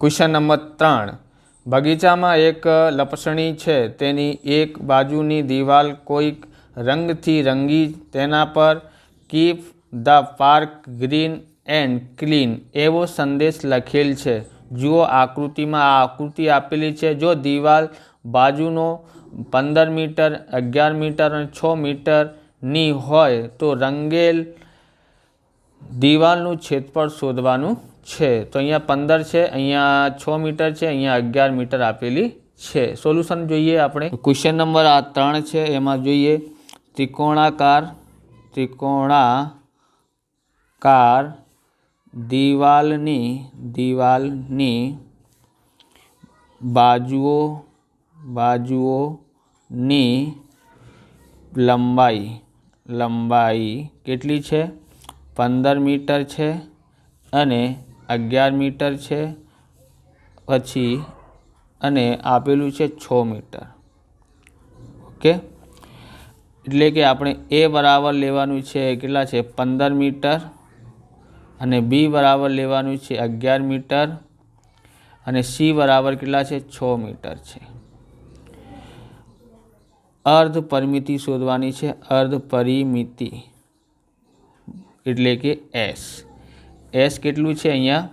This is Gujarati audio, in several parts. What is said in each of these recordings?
ક્વેશ્ચન નંબર ત્રણ. બગીચામાં એક લપસણી છે, તેની એક બાજુની દિવાલ કોઈક રંગથી રંગી, તેના પર keep the park green and clean એવો સંદેશ લખેલ છે. જુઓ, આકૃતિમાં આ આકૃતિ આપેલી છે. જો દિવાલ બાજુનો પંદર મીટર, અગિયાર મીટર અને છ મીટરની હોય, તો રંગેલ દિવાલનું ક્ષેત્રફળ શોધવાનું છે. તો અહીંયા પંદર છે, અહીંયા છ મીટર છે, અહીંયા અગિયાર મીટર આપેલી છે. સોલ્યુશન જોઈએ આપણે. ક્વેશ્ચન નંબર આ ત્રણ છે, એમાં જોઈએ. ત્રિકોણાકાર ત્રિકોણાકાર દિવાલની દિવાલની બાજુઓ, બાજુઓની લંબાઈ. લંબાઈ કેટલી છે? પંદર મીટર છે અને અગિયાર મીટર છે, પછી અને આપેલું છે છ મીટર. ઓકે? એટલે કે આપણે એ બરાબર લેવાનું છે કેટલા છે? પંદર મીટર અને બી બરાબર લેવાનું છે અગિયાર મીટર અને સી બરાબર કેટલા છે? છ મીટર છે. અર્ધ પરિમિતિ શોધવાની છે, અર્ધ પરિમિતિ. એટલે કે એસ. એસ કેટલું છે અહીંયા?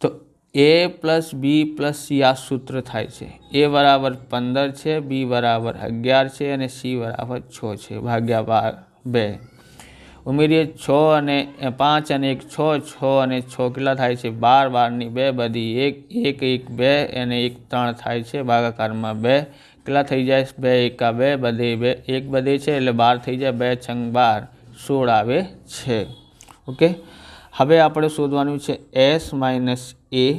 તો A plus B plus C આ સૂત્ર થાય છે. એ બરાબર પંદર છે બી બરાબર અગિયાર છે અને સી બરાબર છ છે. ભાગ્યા બાર બે. ઉમેરીએ છ અને પાંચ અને એક છ છ અને છ કેટલા થાય છે? બાર, બારની બે બધી એક એક એક, બે અને એક ત્રણ થાય છે. ભાગાકારમાં બે. કેટલા થઈ જાય? બે, એકા બે બધે બે, એક બધે છે એટલે બાર થઈ જાય. બે છંગ બાર સોળ આવે છે. ઓકે? હવે આપણે શોધવાનું છે એસ માઇનસ એ.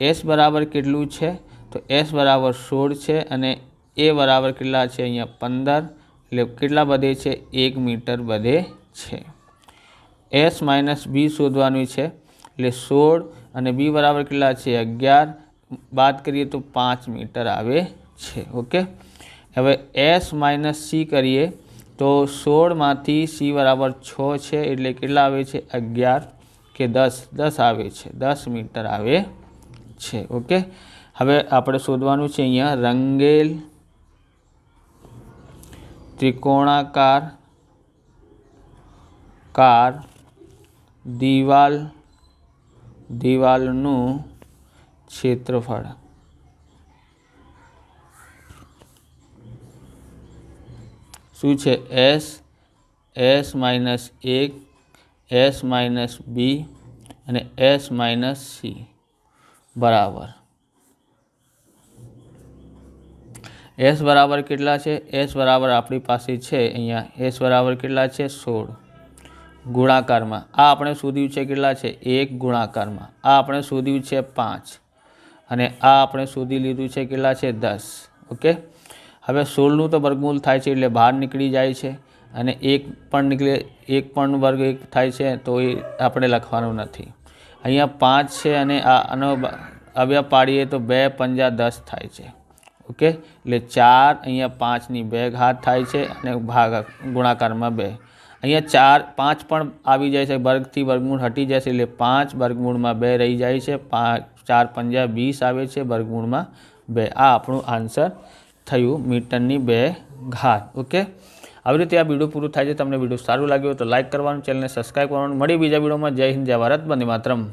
એસ બરાબર કેટલું છે? તો એસ બરાબર સોળ છે અને એ બરાબર કેટલા છે અહીંયા? પંદર. એટલે કેટલા બધે છે? એક મીટર બધે છે. એસ માઇનસ બી શોધવાનું છે. એટલે સોળ અને બી બરાબર કેટલા છે? અગિયાર. બાદ કરીએ તો પાંચ મીટર આવે છે. ઓકે? હવે એસ માઇનસ સી કરીએ. તો સોળમાંથી સી બરાબર છ છે, એટલે કેટલા આવે છે? અગિયાર કે દસ? દસ આવે છે. દસ મીટર આવે છે. ઓકે? હવે આપણે શોધવાનું છે અહીંયા. રંગેલ ત્રિકોણાકાર કાર દિવાલ, દિવાલનું ક્ષેત્રફળ. શું છે? એસ એસ માઇનસ એક એસ માઇનસ બી અને એસ માઇનસ સી બરાબર. એસ બરાબર કેટલા છે? એસ બરાબર આપણી પાસે છે અહીંયા. એસ બરાબર કેટલા છે? સોળ. ગુણાકારમાં. આ આપણે શોધ્યું છે કેટલા છે? એક ગુણાકારમાં. આ આપણે શોધ્યું છે પાંચ. અને આ આપણે શોધી લીધું છે કેટલા છે? દસ. ઓકે? હવે સોળનું તો વર્ગમૂળ થાય છે એટલે બહાર નીકળી જાય છે અને એક પણ નીકળે, એક પણ વર્ગ એક થાય છે તો એ આપણે લખવાનું નથી. અહીંયા પાંચ છે અને આનો અવ્યા પાડીએ તો બે પંજા દસ થાય છે. ઓકે? એટલે ચાર અહીંયા પાંચની બે ઘાત થાય છે અને ભાગ, ગુણાકારમાં બે. અહીંયા ચાર, પાંચ પણ આવી જાય છે, વર્ગથી વર્ગમૂળ હટી જાય છે એટલે પાંચ વર્ગમૂળમાં બે રહી જાય છે પાંચ ચાર પંજા વીસ આવે છે, વર્ગમૂળમાં બે. આ આપણું આન્સર થયું મીટરની બે ઘાત, ઓકે? આવી રીતે આ વીડિયો પૂરું થાય છે, તમને વીડિયો સારું લાગ્યું તો લાઇક કરવાનું, ચેનલને સબસ્ક્રાઈબ કરવાનું મળી બીજા વિડીયોમાં. જય હિન્દ, જય ભારત બંને માતરમ.